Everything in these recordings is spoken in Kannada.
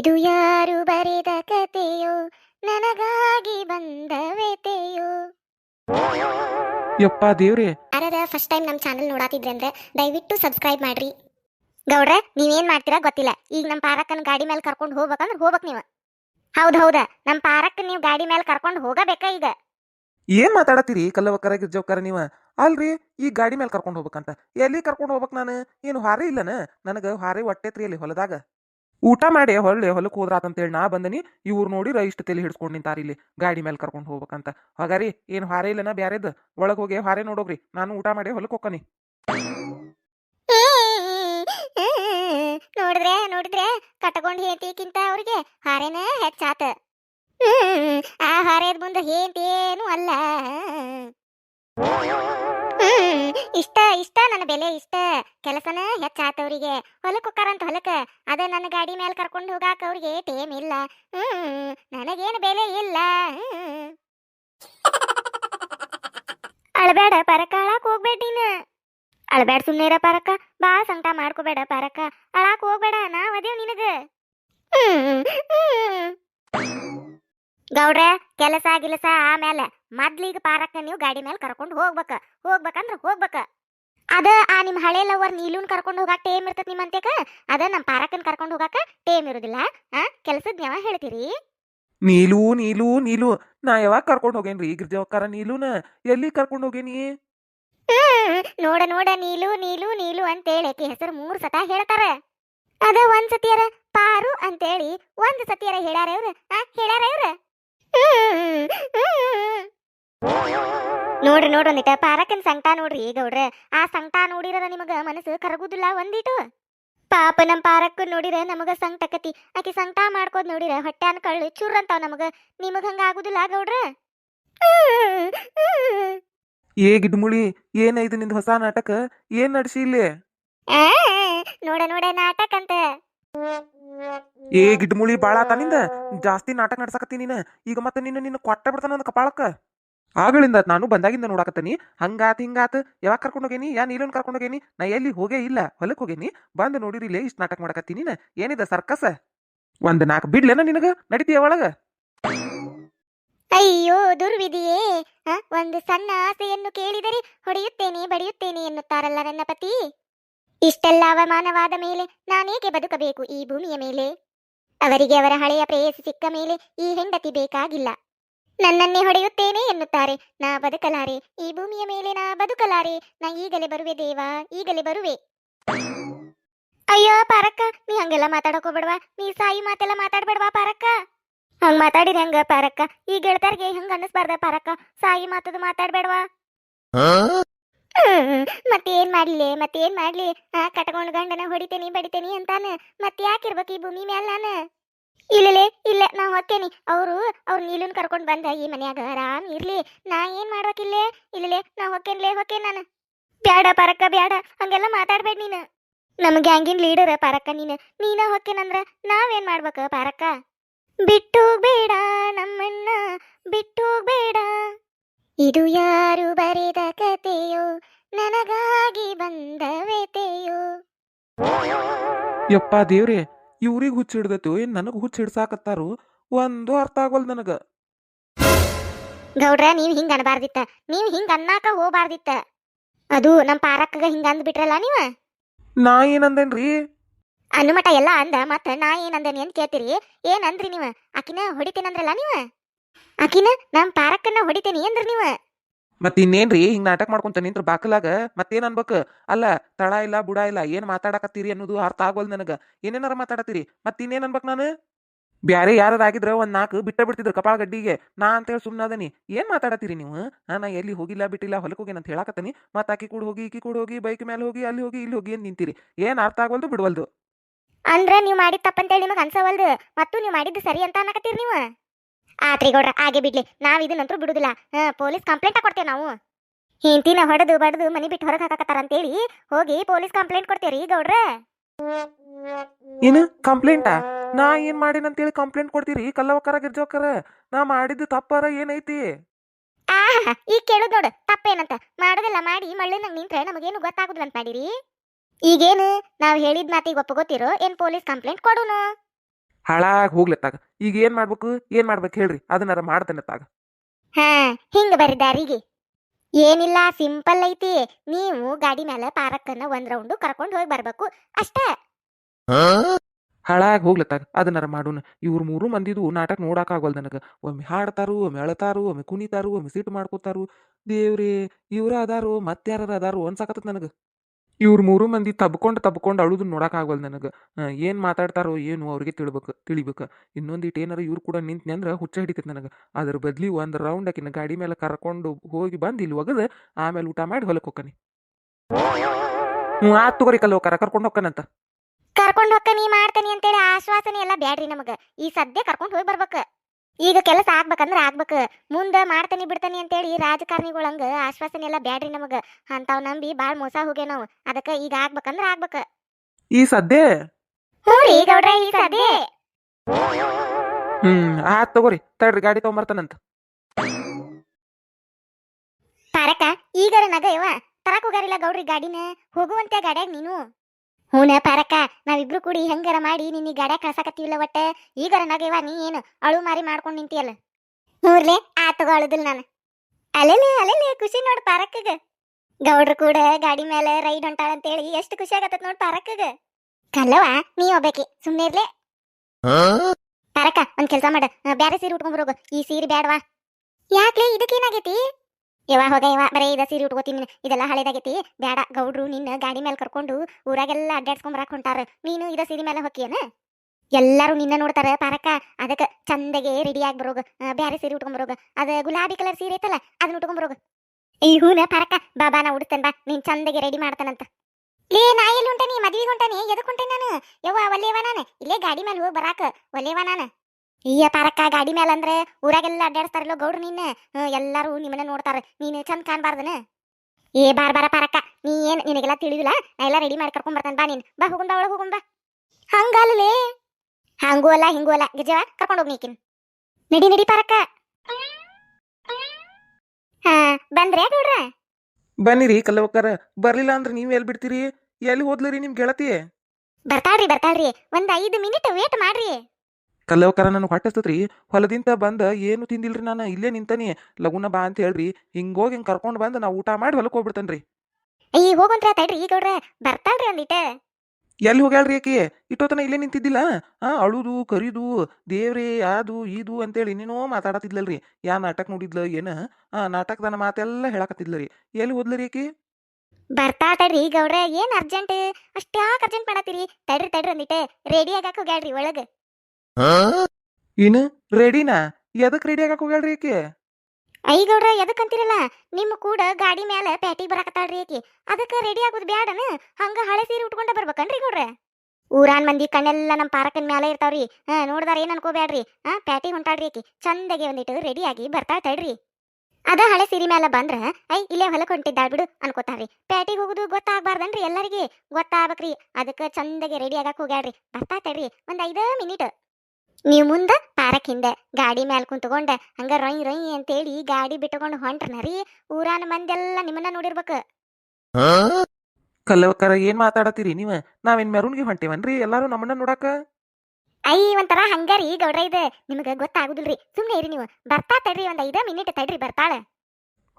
ಇದು ಯಾರು ಬರೆದ ಕತೆಯೋ ನನಗಾಗಿ ಬಂದ ವ್ಯತೆಯೋ. ಯಪ್ಪ ದೇವ್ರೆ. ಅರದ ಫಸ್ಟ್ ಟೈಮ್ ನಮ್ಮ ಚಾನಲ್ ನೋಡಾತಿದ್ರೆ ಅಂದ್ರೆ ದಯವಿಟ್ಟು ಸಬ್ಸ್ಕ್ರೈಬ್ ಮಾಡ್ರಿ. ಗೌಡ್ರ ನೀವೇನ್ ಮಾಡ್ತೀರಾ ಗೊತ್ತಿಲ್ಲ. ಈಗ ನಮ್ಮ ಪಾರಕ್ಕನ ಗಾಡಿ ಮೇಲೆ ಕರ್ಕೊಂಡು ಹೋಗ್ಬೇಕಂದ್ರೆ ಹೋಗ್ಬೇಕು ನೀವು. ಹೌದ್ ಹೌದ ನಮ್ಮ ಪಾರಕ್ಕ ನೀವು ಗಾಡಿ ಮೇಲೆ ಕರ್ಕೊಂಡು ಹೋಗಬೇಕ ಈಗ? ಏನ್ ಮಾತಾಡತ್ತೀರಿ ಕಲ್ಲವಕ್ಕರ ಗಿರ್ಜವಕ್ಕರ ನೀವ? ಅಲ್ರಿ ಈ ಗಾಡಿ ಮೇಲೆ ಕರ್ಕೊಂಡು ಹೋಗ್ಬೇಕಂತ. ಎಲ್ಲಿ ಕರ್ಕೊಂಡು ಹೋಗ್ಬೇಕು ನಾನು? ಏನು ಹಾರಿ ಇಲ್ಲನ? ನನಗ ಹಾರಿ ಹೊಟ್ಟೆತ್ರಿ ಅಲ್ಲಿ ಹೊಲದಾಗ. ಊಟ ಮಾಡಿ ಹೊಳ್ಳಿ ಹೊಲಕ್ಕೆ ಹೋದ್ರಾತಂತೇಳಿ ನಾ ಬಂದನಿ, ಇವ್ರು ನೋಡಿರ ಇಷ್ಟು ತಲೆ ಹಿಡ್ಸ್ಕೊಂಡು ನಿಂತಾರಿ ಇಲ್ಲಿ, ಗಾಡಿ ಮೇಲೆ ಕರ್ಕೊಂಡು ಹೋಗ್ಬೇಕಂತ. ಹಾಗಾರಿ, ಏನು ಹಾರೆ ಇಲ್ಲನ ಬ್ಯಾರೆದು? ಒಳಗ್ ಹೋಗಿ ಹಾರೆ ನೋಡೋಗ್ರಿ, ನಾನು ಊಟ ಮಾಡಿ ಹೊಲಕ್ಕೆ ಹೋಗ್ಕನಿ. ನೋಡಿದ್ರೆ ನೋಡಿದ್ರೆ, ಕಟ್ಕೊಂಡು ಹೇಂತಿಕ್ಕಿಂತ ಅವ್ರಿಗೆ ಹಾರೇನೇ ಹೆಚ್ಚಾತ. ಆ ಹಾರೇದ್ ಮುಂದೆ ಹೇಂತೇನು ಅಲ್ಲ. ಇಷ್ಟ ಇಷ್ಟ ನನ್ನ ಬೆಲೆ ಇಷ್ಟ. ಕೆಲಸನ ಹೆಚ್ಚಾತ ಅವ್ರಿಗೆ ಹೊಲಕ್ ಹೊಕ್ಕಾರಂತ ಹೊಲಕ್ಕ. ಅದ ನನ್ನ ಗಾಡಿ ಮೇಲೆ ಕರ್ಕೊಂಡು ಹೋಗಾಕ ಅವ್ರಿಗೆ ಟೇಮ್ ಇಲ್ಲ. ಹ್ಮ್ ನನಗೇನು ಬೆಲೆ ಇಲ್ಲ. ಅಳಬೇಡ ಪರಕ ಅಳಾಕ್ ಹೋಗ್ಬೇಡ ನೀನು. ಅಳಬೇಡ ಸುಮ್ಮನೆ ಪರಕ. ಬಾ ಸಂಕಟ ಮಾಡ್ಕೋಬೇಡ ಪರಕ. ಅಳಾಕ್ ಹೋಗ್ಬೇಡ ನಾ ಅದೇವ್ ನಿನಗ. ಹ್ಮ್, ಹ್ಮ್. ಗೌಡ್ರ ಕೆಲಸ ಗಿಲಸ ಆಮೇಲೆ ಮೊದ್ಲೀಗ ಪಾರಕ್ಕ ನೀವು ಗಾಡಿ ಮೇಲೆ ಕರ್ಕೊಂಡು ಹೋಗ್ಬೇಕ. ಹೋಗ್ಬೇಕಂದ್ರ ಹೋಗ್ಬೇಕ. ಅದ ಆ ನಿಮ್ಮ ಹಳೆ ಲವರ್ ನೀಲೂನ್ ಕರ್ಕೊಂಡು ಹೋಗಾಕ ಟೇಮ್ ಇರ್ತದ ನಿಮ್ಮಂತೇಕ ಅದ ನಮ್ ಪಾರಕ್ಕನ್ ಕರ್ಕೊಂಡು ಹೋಗಾಕ ಟೇಮ್ ಇರುದಿಲ್ಲ ಆ? ಕೆಲ್ಸದ್ ಯಾವ ಹೇಳ್ತೀರಿ? ನೀಲು ನೀಲು ನೀಲು ನಾ ಯಾವಾಗ ಕರ್ಕೊಂಡು ಹೋಗೇನ್ರಿ? ಈಗ ಜವಕಾರ ನೀಲುನ ಎಲ್ಲಿ ಕರ್ಕೊಂಡು ಹೋಗೇನಿ? ನೋಡ ನೋಡ ನೀಲು ನೀಲು ನೀಲು ಅಂತೇಳಿ ಆಕಿ ಹೆಸರು ಮೂರ್ ಸತ ಹೇಳ್ತಾರ. ಅದ ಒಂದ್ ಸತಿಯರ ಪಾರು ಅಂತೇಳಿ ಒಂದ್ ಸತಿಯರ ಹೇಳ್ಯಾರ ಇವ್ರ ಆ? ಹೇಳ್ಯಾರ ಇವ್ರ. ನೋಡ್ರಿ ನೋಡ್ರಿ ಒಂದಿಟ ಪಾರಕನ್ ಸಂಕಟ ನೋಡ್ರಿ ಗೌಡ್ರ ಆ ಸಂಕಟ ನೋಡಿರದ ನಿಮಗ ಮನಸ್ಸು ಕರಗುದಿಲ್ಲ ಒಂದಿಟು. ಪಾಪ ನಮ್ಮ ಪಾರಕ್ಕ ನೋಡಿರ ನಮಗ ಸಂಕಟಕತಿ ಆಕಿ ಸಂಕಟ ಮಾಡ್ಕೋದ್ ನೋಡಿರ ಹೊಟ್ಯಾನ ಕಳ್ಳು ಚುರ್ ಅಂತಾವ್ ನಮಗ. ನಿಮಗ ಹಂಗ ಆಗುದಿಲ್ಲ ಗೌಡ್ರ. ಏ ಗಿಡ್ಮುಳಿ ಏನೈದು ನಿಂದ ಹೊಸ ನಾಟಕ? ಏನ್ ನಡ್ಸಿ ಇಲ್ಲಿ? ನೋಡ ನೋಡ ನಾಟಕ ಅಂತ ಏ ಗಿಡ್ಮುಳಿ ಬಾಳ ಆತ ನಿಂದ. ಜಾಸ್ತಿ ನಾಟಕ ನಡ್ಸಕತ್ತಿ ನೀನ. ಈಗ ಮತ್ತೆ ನಿನ್ನ ನಿನ್ನ ಕೊಟ್ಟ ಬಿಡ್ತಾನ ಒಂದು ಕಪಾಳಕ್ಕ. ಆಗಳಿಂದ ನಾನು ಬಂದಾಗಿಂದ ನೋಡಾಕತ್ತೀನಿ. ಹಂಗಾತ್ ಹಿಂಗಾತ್. ಯಾವಾಗ ಕರ್ಕೊಂಡು ಹೋಗೇನಿ? ಯಾ ನೀಲನ್ ಕರ್ಕೊಂಡು ಹೋಗೇನಿ? ನಾ ಎಲ್ಲಿ ಹೋಗೇ ಇಲ್ಲ. ಹೊಲಕ್ ಹೋಗೇನಿ. ಬಂದು ನೋಡಿರಿ ಇಲ್ಲೇ ಇಷ್ಟು ನಾಟಕ ಮಾಡಕತ್ತೀನಿ ನೀನ. ಏನಿದೆ ಸರ್ಕಸ್? ಒಂದು ನಾಲ್ಕು ಬಿಡ್ಲೇನ ನಿನಗ? ನಡಿತೀಯ ಒಳಗ ಅಯ್ಯೋ, ದುರ್ವಿಧಿಯೇ. ಒಂದು ಸಣ್ಣ ಆಸೆಯನ್ನು ಕೇಳಿದರೆ ಹೊಡೆಯುತ್ತೇನೆ, ಬಡಿಯುತ್ತೇನೆ ಎನ್ನುತ್ತಾರಲ್ಲ ನನ್ನ ಪತಿ ಇಷ್ಟೆಲ್ಲ ಅವಮಾನವಾದ ಮೇಲೆ ನಾನೇಕೆ ಬದುಕಬೇಕು ಈ ಭೂಮಿಯ ಮೇಲೆ? ಅವರಿಗೆ ಅವರ ಹಳೆಯ ಪ್ರೇಯಸಿ ಸಿಕ್ಕ ಮೇಲೆ ಈ ಹೆಂಡತಿ ಬೇಕಾಗಿಲ್ಲ. ನನ್ನನ್ನೇ ಹೊಡೆಯುತ್ತೇನೆ ಎನ್ನುತ್ತಾರೆ. ನಾ ಬದುಕಲಾರೆ, ಈ ಭೂಮಿಯ ಮೇಲೆ ನಾ ಬದುಕಲಾರೆ. ನಾ ಈಗಲೇ ಬರುವೆ ದೇವ, ಈಗಲೇ ಬರುವೆ. ಅಯ್ಯೋ ಪಾರಕ್ಕ, ನೀ ಹಂಗೆಲ್ಲ ಮಾತಾಡಕ್ ಹೋಗ್ಬೇಡ್ವಾ ನೀ ಸಾಯಿ ಮಾತೆಲ್ಲ ಮಾತಾಡ್ಬೇಡ್ವಾ ಪಾರಕ್ಕ? ಹಂಗ ಮಾತಾಡಿದ ಹಂಗ ಪಾರಕ್ಕ? ಈ ಗೆಳತಾರ್ಗೆ ಹಂಗ ಅನ್ನಿಸ್ಬಾರ್ದ ಪಾರಕ್ಕ? ಸಾಯಿ ಮಾತದು ಮಾತಾಡ್ಬೇಡ್ವಾ? ಮತ್ತೇನ್ ಮಾಡ್ಲಿ ಮತ್ತೇನ್ ಮಾಡ್ಲಿ? ಆ ಕಟ್ಕೊಂಡ್ ಗಂಡನ ಹೊಡಿತೇನಿ, ಬಡಿತೇನಿ ಅಂತಾನ. ಮತ್ ಯಾಕಿರ್ಬೇಕು ಈ ಭೂಮಿ ಮ್ಯಾಲ ನಾನು? ಇಲ್ಲಲೇ, ಇಲ್ಲ, ನಾ ಹೊಕ್ಕೇನಿ. ಅವ್ರು, ಅವ್ರ ನೀಲನ್ ಕರ್ಕೊಂಡ್ ಬಂದ ಈ ಮನ್ಯಾಗ. ಆರಾಮ್ ಇರ್ಲಿ. ನಾ ಏನ್ ಮಾಡ್ಬೇಕಿಲ್ಲೇ ಇಲ್ಲಲೇ, ನಾ ಹೊಕ್ಕೇನ್ಲೇ, ಹೊಕ್ಕೇನ್ ನಾನು? ಬ್ಯಾಡ, ಪರಕ್ಕ, ಬ್ಯಾಡ. ಹಂಗೆಲ್ಲ ಮಾತಾಡ್ಬೇಡ ನೀನು. ನಮ್ ಗ್ಯಾಂಗಿನ ಲೀಡರ್ ಪಾರಕ್ಕ ನೀನು. ನೀನ ಹೊಕ್ಕೇನಂದ್ರ ನಾವೇನ್ ಮಾಡ್ಬೇಕ ಪಾರಕ್ಕ? ಬಿಟ್ಟು ಬೇಡ ನಮ್ಮನ್ನ. ಬಿಟ್ಟು ಬೇಡ ಇದು ಯಾರು ಬರೆದ ಕತೆಯೋ? ನನಗಾಗಿ ಬಂದ ವ್ಯತೆಯೋ ಯಪ್ಪ ದೇವ್ರೆ ಇವ್ರಿಗೆ ಹುಚ್ಚ ನನಗೆ ಏನ್ ನನಗ್ ಹುಚ್ಚಿಡ್ಸಾಕತ್ತಾರು ಒಂದು ಅರ್ಥ ಆಗೋಲ್ ನನಗ. ಗೌಡ್ರ ನೀವ್ ಹಿಂಗ ಅನ್ಬಾರ್ದಿತ್ತ. ನೀವ್ ಹಿಂಗ ಅನ್ನಾಕ ಹೋಗ್ಬಾರ್ದಿತ್ತ. ಅದು ನಮ್ ಪಾರಕ್ಕಗ ಹಿಂಗ ಅಂದ್ ಬಿಟ್ರಲ್ಲ ನೀವ? ನಾ ಏನಂದೇನ್ರಿ? ಅನುಮಟ ಎಲ್ಲ ಅಂದ ಮತ್ತ ನಾ ಏನ್ ಅಂದೇನಿ ಅಂತ ಕೇಳ್ತೀರಿ? ಏನ್ ಅಂದ್ರಿ ನೀವ? ಆಕಿನ ಹೊಡಿತೇನಂದ್ರಲ್ಲ ನೀವ? ಆಕಿನ ನಮ್ ಪಾರಕ್ಕನ್ನ ಹೊಡಿತೇನಿ ಏನ್ರಿ ನೀವ? ಮತ್ ಇನ್ನೇನ್ರಿ ಹಿಂಗ್ ನಾಟಕ ಮಾಡ್ಕೊಂತ ನಿಂತ್ರ ಬಾಕಲಾಗ ಮತ್ತೇನ್ ಅನ್ಬೇಕು? ಅಲ್ಲ ತಳ ಇಲ್ಲ ಬುಡ ಇಲ್ಲ ಏನ್ ಮಾತಾಡಕತ್ತೀರಿ ಅನ್ನೋದು ಅರ್ಥ ಆಗೋಲ್ ನನಗ. ಏನೇನಾರ ಮಾತಾಡತ್ತೀರಿ? ಮತ್ ಇನ್ನೇನ್ ಅನ್ಬೇಕು ನಾನು? ಬ್ಯಾರೆ ಯಾರಾಗಿದ್ರ ಒಂದ್ ನಾಲ್ಕು ಬಿಟ್ಟ ಬಿಡ್ತಿದ್ರು ಕಪಾಳ ಗಡ್ಡಿಗೆ. ನಾ ಅಂತೇಳಿ ಸುಮ್ನಾದನಿ ಏನ್ ಮಾತಾಡತ್ತೀರಿ ನೀವು? ಹಾ, ನಾ ಎಲ್ಲಿ ಹೋಗಿಲ್ಲ ಬಿಟ್ಟಿಲ್ಲ ಹೊಲಕ್ ಹೋಗಿ ಅಂತ ಹೇಳಾಕತ್ತೀನಿ. ಮತ್ ಆಕಿ ಕೂಡ ಹೋಗಿ ಈಕಿ ಕೂಡ ಹೋಗಿ ಬೈಕ್ ಮೇಲೆ ಹೋಗಿ ಅಲ್ಲಿ ಹೋಗಿ ಇಲ್ಲಿ ಹೋಗಿ ಏನ್ ನಿಂತೀರಿ. ಏನ್ ಅರ್ಥ ಆಗೋಲ್ದು ಬಿಡವಲ್ದು? ಅಂದ್ರ ನೀವು ಮಾಡಿದ ತಪ್ಪಂತೇಳಿ ನಿಮಗೆ ಅನ್ಸವಲ್ದು. ಮತ್ತು ನೀವು ಮಾಡಿದ್ದು ಸರಿ ಅಂತ ಅನ್ನಕತ್ತೀರಿ ನೀವು? ಆತ್ರಿ ಗೌಡ್ರ ಹಾಗೆ ಬಿಡ್ಲಿ. ನಾವು ಇದನ್ನಂತೂ ಬಿಡುದಿಲ್ಲ. ಹಾ ಪೊಲೀಸ್ ಕಂಪ್ಲೇಂಟ್ ಕೊಡ್ತೇವೆ ನಾವು. ಹಿಂತಿನ ಹೊಡೆದು ಬಡದು ಮನಿ ಬಿಟ್ಟು ಹೊರಗೆ ಹಾಕಕತ್ತಾರ ಅಂತೇಳಿ ಹೋಗಿ ಪೊಲೀಸ್ ಕಂಪ್ಲೇಂಟ್ ಕೊಡ್ತೇವ್ರಿ ಗೌಡ್ರ. ಏನು? ಕಂಪ್ಲೇಂಟಾ ನಾ ಏನ್ ಹೇಳಿ ಕಂಪ್ಲೇಂಟ್ ಕೊಡ್ತೀರಿ? ಕಲ್ಲವಕ್ಕರ ಗಿರ್ಜೋಕರ ನಾ ಮಾಡಿದ್ದು ತಪ್ಪರ ಏನೈತಿ? ಈಗ ಕೇಳುದ್ ನೋಡು ತಪ್ಪೇನಂತ. ಮಾಡೋದೆಲ್ಲ ಮಾಡಿ ಮಳ್ಳನಾಗ ನಿಂತ್ರೆ ನಮಗೇನು ಗೊತ್ತಾಗುದಿಲ್ಲ ಅಂತ ಮಾಡಿರಿ. ಈಗೇನು ನಾವ್ ಹೇಳಿದ ಮಾತಿಗೆ ಒಪ್ಪಗೋತಿರೋ ಏನ್ ಪೊಲೀಸ್ ಕಂಪ್ಲೇಂಟ್ ಕೊಡುನು? ಹಾಳಾಗಿ ಹೋಗ್ಲತ್ತಾಗ ಈಗ ಏನ್ ಮಾಡ್ಬೇಕು? ಏನ್ ಮಾಡ್ಬೇಕು ಹೇಳ್ರಿ. ಅದನ್ನಾರ ಮಾಡ್ತೇನತ್ತಾಗ ಹಾ ಹಿಂಗ ಬರೀದಾರಿಗೆ. ದಾರಿಗೆ ಏನಿಲ್ಲ ಸಿಂಪಲ್ ಐತಿ. ನೀವು ಗಾಡಿ ಮೇಲೆ ಪಾರಕ್ಕನ್ನ ಒಂದ್ ರೌಂಡ್ ಕರ್ಕೊಂಡು ಹೋಗಿ ಬರ್ಬೇಕು. ಅಷ್ಟೇ. ಹಾಳಾಗಿ ಹೋಗ್ಲತ್ತಾಗ ಅದನ್ನಾರ ಮಾಡೋಣ. ಇವ್ರ ಮೂರು ಮಂದಿದು ನಾಟಕ ನೋಡಕ್ ಆಗೋಲ್ ನನಗ. ಒಮ್ಮೆ ಹಾಡ್ತಾರು ಒಮ್ಮೆ ಅಳತಾರು ಒಮ್ಮೆ ಕುಣಿತಾರು ಒಮ್ಮೆ ಸೀಟ್ ಮಾಡ್ಕೋತಾರು. ದೇವ್ರಿ ಇವ್ರ ಅದಾರು ಮತ್ತಾರ ಅದಾರು ಅನ್ಸಾಕತ್ತ ನನಗ. ಇವ್ರು ಮೂರು ಮಂದಿ ತಬ್ಕೊಂಡು ತಬ್ಕೊಂಡು ಅಳುದು ನೋಡಕ್ ನನಗೆ. ಏನ್ ಮಾತಾಡ್ತಾರೋ ಏನು ಅವ್ರಿಗೆ ತಿಳ್ಬೇಕು, ತಿಳಿಬೇಕು. ಇನ್ನೊಂದಿಟ್ಟು ಏನಾರ ಇವ್ರು ಕೂಡ ನಿಂತ್ನಿ ಅಂದ್ರೆ ಹುಚ್ಚ ಹಿಡಿತೈತಿ ನನಗ. ಅದ್ರ ಬದ್ಲಿ ಒಂದ್ ರೌಂಡ್ ಆಕಿನ ಗಾಡಿ ಮೇಲೆ ಕರ್ಕೊಂಡು ಹೋಗಿ ಬಂದು ಇಲ್ಲಿ ಒಗದ ಆಮೇಲೆ ಊಟ ಮಾಡಿ ಹೊಲಕ್ ಹೋಗ್ಕನಿ ಹ್ಞೂ ಆತ್ ತಗೋರಿ ಕಲ್ ಹೋಗಾರ ಕರ್ಕೊಂಡು ಹೋಗ್ಕನಂತ ಕರ್ಕೊಂಡು ಹೋಗ್ಕ ನೀ ಮಾಡ್ತಾನಿ ಅಂತೇಳಿ ಆಶ್ವಾಸನೆ ಎಲ್ಲ ಬ್ಯಾಡ್ರಿ ನಮಗ. ಈ ಸದ್ಯ ಕರ್ಕೊಂಡು ಹೋಗಿ ಬರ್ಬೇಕ. ಈಗ ಕೆಲಸ ಆಗ್ಬೇಕಂದ್ರ ಆಗ್ಬೇಕ. ಮುಂದ ಮಾಡ್ತಾನೆ ಬಿಡ್ತಾನಿ ಅಂತೇಳಿ ರಾಜಕಾರಣಿಗಳಂಗ ಆಶ್ವಾಸನೆ ಎಲ್ಲ ಬ್ಯಾಡ್ರಿ ನಮಗ. ಅಂತಾವ್ ನಂಬಿ ಬಾಳ್ ಮೋಸ ಹೋಗ್ಯ ನಾವು. ಅದಕ್ಕ ಈಗ ಆಗ್ಬೇಕಂದ್ರ ಆಗ್ಬೇಕ. ಈ ಸದ್ಯ ಹ್ಞೂ ರೀ ಗೌಡ್ರ ಈ ಸದ್ಯ ಹ್ಮ್ ಆತ್ ತಗೋರಿ. ತಡ್ರಿ ಗಾಡಿ ತಗೊಂಬರ್ತಾನಂತ. ತಾರಕ ಈಗರ ನಗ ಇವ ತರಕ ಹೋಗಾರಿಲ್ಲ ಗೌಡ್ರಿ ಗಾಡಿನ. ಹೋಗುವಂತೆ ಗಾಡ್ಯಾಗ ನೀನು? ಹೂನ ಪಾರಕ್ಕ ನಾವಿಬ್ರು ಕೂಡಿ ಹೆಂಗಾರ ಮಾಡಿ ನಿನ್ನ ಗಾಡ್ಯಾಗ ಕಳ್ಸಾಕತ್ತೀವಿಲ್ಲ ಒಟ್ಟ? ಈಗಾರ ನಗ ನೀ ಏನು ಅಳು ಮಾರಿ ಮಾಡ್ಕೊಂಡ್ ನಿಂತಿಯಲ್ಲ? ಹೂರ್ಲೆ ಆ ತಗೋ ಅಳುದಿಲ್ಲ ನಾನು. ಅಲೆಲೆ ಅಲೆಲೆ ಖುಷಿ ನೋಡ್ ಪಾರಕ್ಕಗ. ಗೌಡ್ರು ಕೂಡ ಗಾಡಿ ಮೇಲೆ ರೈಡ್ ಹೊಂಟಾಳಂತೇಳಿ ಎಷ್ಟು ಖುಷಿ ಆಗತ್ತ ನೋಡ್ ಪಾರಕ್ಕಗ. ಕಲ್ಲವ ನೀ ಹೋಗ್ಬೇಕಿ ಸುಮ್ಮನೆ ಇರ್ಲೆ. ಪಾರಕ್ಕ ಒಂದ್ ಕೆಲಸ ಮಾಡ ಬ್ಯಾರೆ ಸೀರೆ ಉಟ್ಕೊಂಡ್ಬರೋಗು ಈ ಸೀರೆ ಬ್ಯಾಡವಾ? ಯಾಕ್ಲೆ ಇದಕ್ಕೇನಾಗೈತಿ? ಯವ್ವ ಹೋಗ ಇವ ಬರೀ ಇದ ಸೀರೆ ಉಟ್ಕೋತೀನಿ ಇದೆಲ್ಲ ಹಳೇದಾಗೈತಿ. ಬ್ಯಾಡ ಗೌಡ್ರು ನಿನ್ನ ಗಾಡಿ ಮೇಲೆ ಕರ್ಕೊಂಡು ಊರಾಗೆಲ್ಲ ಅಡ್ಡಾಡ್ಸ್ಕೊಂಡ್ ಬರಾಕ್ ಹೊಂಟಾರ. ನೀನು ಇದ ಸೀರೆ ಮೇಲೆ ಹೊಕ್ಕಿಯನ? ಎಲ್ಲರೂ ನಿನ್ನ ನೋಡ್ತಾರ, ಪಾರಕ್ಕ. ಅದಕ್ಕೆ ಚಂದಗೆ ರೆಡಿ ಆಗಿ ಬರೋಗ. ಬ್ಯಾರೆ ಸೀರೆ ಉಟ್ಕೊಂಡ್ ಬರೋಗ. ಅದ ಗುಲಾಬಿ ಕಲರ್ ಸೀರೆ ಐತಲ್ಲ, ಅದನ್ನ ಉಟ್ಕೊಂಡ್ ಬರೋಗ. ಈ ಹೂನ ಪಾರಕ್ಕ ಬಾಬಾ ನಾ ಉಡ್ತೇನೆ ಬಾ. ನೀನ್ ಚಂದಗೆ ರೆಡಿ ಮಾಡ್ತಾನಂತ. ಲೇ, ನಾ ಎಲ್ಲಿ ಹೊಂಟಾನಿ? ಮದ್ವಿಗೆ ಹೊಂಟಾನಿ? ಎದಕ್ ಹೊಂಟೇನಿ ನಾನು? ಯವ್ವ ಒಲ್ಲೇವ ನಾನು? ಇಲ್ಲೇ ಗಾಡಿ ಮೇಲೆ ಹೋಗಿ ಬರಾಕ. ಒಲ್ಲೇವ ನಾನು? ಈಯ ಪಾರಕ್ಕ ಗಾಡಿ ಮೇಲೆ ಅಂದ್ರೆ ಊರಾಗೆಲ್ಲ ಅಡ್ಡಾಡ್ಸ್ತಾರಲ್ಲೋ ಗೌಡ್ರು ನಿನ್ನ? ಎಲ್ಲರೂ ನಿಮ್ಮನ್ನ ನೋಡ್ತಾರ. ನೀನು ಚಂದ ಕಾಣಬಾರ್ದನ? ಏ ಬಾರ್ ಬಾರ ಪಾರಕ್ಕ. ನೀ ಏನ್ ನಿನಗೆಲ್ಲ ತಿಳಿದಿಲ್ಲ? ನಾ ಎಲ್ಲ ರೆಡಿ ಮಾಡಿ ಕರ್ಕೊಂಡ್ ಬರ್ತಾನೆ. ಬಾ ನೀನ್. ಬಾ ಹೋಗುಂಬ ಬಾ ಹೋಗುಂಬ ಹಂಗಲ್ಲೇ? ಹಂಗೂ ಅಲ್ಲ ಹಿಂಗೂ ಅಲ್ಲ. ಗಿಜವ ಕರ್ಕೊಂಡು ಹೋಗ್ ನೀಕಿನ್ ನಡಿ ನಡಿ ಪಾರಕ್ಕ. ಹಾ ಬಂದ್ರೆ ಗೌಡ್ರ? ಬನ್ನಿರಿ ಕಲ್ಲವಕ್ಕಾರ. ಬರ್ಲಿಲ್ಲ ಅಂದ್ರೆ ನೀವ್ ಎಲ್ಲಿ ಬಿಡ್ತೀರಿ? ಎಲ್ಲಿ ಹೋದ್ಲರಿ ನಿಮ್ ಗೆಳತಿ? ಬರ್ತಾಳ್ರಿ ಬರ್ತಾಳ್ರಿ. ಒಂದ್ ಐದು ಮಿನಿಟ್ ವೇಟ್ ಮಾಡ್ರಿ. ಕಲ್ಲವಕ್ಕರ ನನಗೆ ಹೊಟ್ಟೆಸ್ತತ್ರಿ ಹೊಲದಿಂದ ಬಂದ ಏನು ತಿಂದಿಲ್ರಿ ನಾನು? ಇಲ್ಲೇ ನಿಂತಾನಿ. ಲಗುನ ಬಾ ಅಂತ ಹೇಳ್ರಿ. ಹಿಂಗೋಗಿ ಹಿಂಗೆ ಕರ್ಕೊಂಡು ಬಂದು ನಾವು ಊಟ ಮಾಡಿ ಹೊಲಕ್ಕೆ ಹೋಗ್ಬಿಡ್ತೇನ್ರಿ. ಈ ಹೋಗುಂತ್ರ ತಡ್ರಿ. ಗೌಡ್ರ ಬರ್ತಾಳ್ರಿ ಒಂದಿಟ ಎಲ್ಲಿ ಹೋಗ್ಯಾಳ್ರಿ ಆಕಿ? ಇಟ್ಟೋತನ ಇಲ್ಲೇ ನಿಂತಿದ್ದಿಲ್ಲ? ಆ ಅಳುದು ಕರಿದು ದೇವ್ರಿ ಅದು ಇದು ಅಂತೇಳಿ ಇನ್ನೇನೋ ಮಾತಾಡತಿದ್ಲಲ್ರಿ ಯಾ ನಾಟಕ ನೋಡಿದ್ಲ ಏನ? ಆ ನಾಟಕದನ ಮಾತೆಲ್ಲ ಹೇಳಕತ್ತಿದ್ಲರಿ. ಎಲ್ಲಿ ಹೋದ್ಲರಿ ಆಕಿ? ಬರ್ತಾ ತಡ್ರಿ. ಗೌಡ್ರ ಏನ್ ಅರ್ಜೆಂಟ್ ಅಷ್ಟ್ಯಾಕ್ ಅರ್ಜೆಂಟ್ ಮಾಡತ್ತೀರಿ? ತಡ್ರಿ ತಡ್ರಿ ಒಂದಿಟ ರೆಡಿ ಆಗಾಕ ಹೋಗ್ಯಾಳ್ರಿ ಒಳಗ. ಏನು ರೆಡಿನಾ? ಎದಕ್ ರೆಡಿ ಆಗಕ್ ಹೋಗ್ಯಾಳ್ರಿ ಆಕಿ ಐ ಗೌಡ್ರ ಎದಕ್ ಅಂತಿರಲ್ಲ? ನಿಮ್ಮ ಕೂಡ ಗಾಡಿ ಮ್ಯಾಲ ಪ್ಯಾಟಿಗೆ ಬರಾಕತ್ತಾಳ್ರಿ ಆಕಿ ಅದಕ್ಕ ರೆಡಿ ಆಗುದ್ ಬ್ಯಾಡನ? ಹಂಗ ಹಳೆ ಸೀರೆ ಉಟ್ಕೊಂಡ ಬರ್ಬೇಕನ್ರಿ ಗೌಡ್ರ ಊರಾನ್ ಮಂದಿ ಕಣ್ಣೆಲ್ಲ ನಮ್ಮ ಪಾರಕನ್ ಮ್ಯಾಲ ಇರ್ತಾವ್ರಿ. ಹಾ, ನೋಡ್ದಾರ ಏನ್ ಅನ್ಕೋಬ್ಯಾಡ್ರಿ. ಹಾ, ಪ್ಯಾಟಿ ಹೊಂಟಾಳ್ರಿ ಆಕಿ ಚಂದಗೆ ಒಂದಿಟ್ಟು ರೆಡಿ ಆಗಿ ಬರ್ತಾಳ್ ತಡ್ರಿ ಅದ ಹಳೆ ಸೀರೆ ಮ್ಯಾಲ ಬಂದ್ರ, ಐ, ಇಲ್ಲೇ ಹೊಲಕ್ ಹೊಂಟಿದ್ದಾಳ್ ಬಿಡು ಅನ್ಕೋತಾರ್ರಿ ಪ್ಯಾಟಿಗೆ ಹೋಗುದು ಗೊತ್ತಾಗ್ಬಾರ್ದನ್ರಿ ಎಲ್ಲರಿಗೆ? ಗೊತ್ತಾಗ್ಬೇಕ್ರಿ. ಅದಕ್ಕ ಚಂದಗೆ ರೆಡಿ ಆಗಾಕ್ ಹೋಗ್ಯಾಡ್ರಿ ಬರ್ತಾ ತಡ್ರಿ ಒಂದ್ ಐದ ಮಿನಿಟ್. ನೀವ್ ಮುಂದೆ ಪಾರಕ್ ಹಿಂದೆ ಗಾಡಿ ಮ್ಯಾಲ್ ಕುಂತಗೊಂಡ ಹಂಗ ರೊಯ್ ರೊಯ್ ಅಂತೇಳಿ ಗಾಡಿ ಬಿಟ್ಕೊಂಡು ಹೊಂಟ್ರನರಿ ಊರಾನ ಮಂದೆಲ್ಲ ನಿಮ್ಮನ್ನ ನೋಡಿರ್ಬೇಕು. ಕಲ್ಲವಕ್ಕರ ಏನ್ ಮಾತಾಡತ್ತೀರಿ ನೀವ? ನಾವೇನ್ ಮೆರೂನ್ಗೆ ಹೊಂಟೇವನ್ರಿ? ಎಲ್ಲಾರು ನಮ್ಮನ್ನ ನೋಡಾಕ? ಐ ಒಂಥರ ಹಂಗಾರಿ ಗೌಡ್ರ ಇದು. ನಿಮಗ ಗೊತ್ತಾಗುದಿಲ್ರಿ. ಸುಮ್ಮನೆ ಇರಿ ನೀವು. ಬರ್ತಾ ತಡ್ರಿ ಒಂದ್ ಐದ ಮಿನಿಟ್ ತಡ್ರಿ ಬರ್ತಾಳೆ.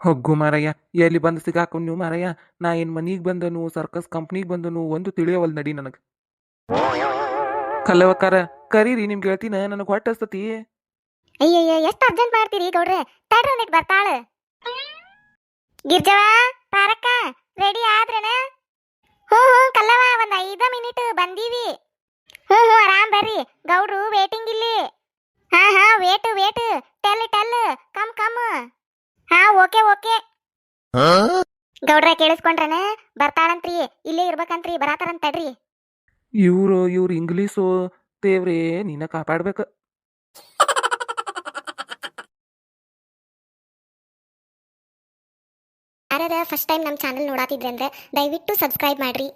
ಹೊಗ್ಗು ಮಾರಯ್ಯ ಎಲ್ಲಿ ಬಂದು ಸಿಗಾಕೊಂಡು ನೀವು ಮಾರಯ್ಯ? ನಾ ಏನ್ ಮನೀಗ್ ಬಂದನು ಸರ್ಕಸ್ ಕಂಪ್ನಿಗ್ ಬಂದನು ಒಂದು ತಿಳಿಯವಲ್ ನಡಿ ನನಗ್. ಕಲ್ಲವಕ್ಕರ ಕರೀರಿ ನಿಮ್ ಗೆಳತಿನ ನನಗ್ ಹೊಟ್ಟೆ ಹಸ್ತತಿ. ಅಯ್ಯಯ್ಯ ಎಷ್ಟ್ ಅರ್ಜೆಂಟ್ ಮಾಡ್ತೀರಿ ಗೌಡ್ರೆ? ತಡ್ರಿ ಒಂದಿಟ್ ಬರ್ತಾಳ. ಗಿರ್ಜವ ಪಾರಕ್ಕ ರೆಡಿ ಆದ್ರನ? ಹ್ಞೂ ಹ್ಞೂ ಕಲ್ಲವ ಒಂದ್ ಐದ ಮಿನಿಟ್ ಬಂದೀವಿ. ಹ್ಞೂ ಹ್ಞೂ ಆರಾಮ್ ಬರ್ರಿ. ಗೌಡ್ರು ವೇಟಿಂಗ್ ಇಲ್ಲಿ. ಹಾ ಹಾ wait wait tell tell. Come come. ಹಾ ಓಕೆ ಓಕೆ ಗೌಡ್ರ ಕೇಳಿಸ್ಕೊಂಡ್ರನ? ಬರ್ತಾಳಂತ್ರಿ ಇಲ್ಲೇ ಇರ್ಬೇಕಂತ್ರಿ ಬರಾತಾರಂತ ತಡ್ರಿ. ಇವ್ರು ಇವ್ರು ಇಂಗ್ಲೀಷು ದೇವ್ರೇ ನಿನ್ನ ಕಾಪಾಡ್ಬೇಕು. ಯಾರ್ಯಾರ ಫಸ್ಟ್ ಟೈಮ್ ನಮ್ಮ ಚಾನಲ್ ನೋಡಾತಿದ್ರೆ ಅಂದ್ರೆ ದಯವಿಟ್ಟು ಸಬ್ಸ್ಕ್ರೈಬ್ ಮಾಡ್ರಿ.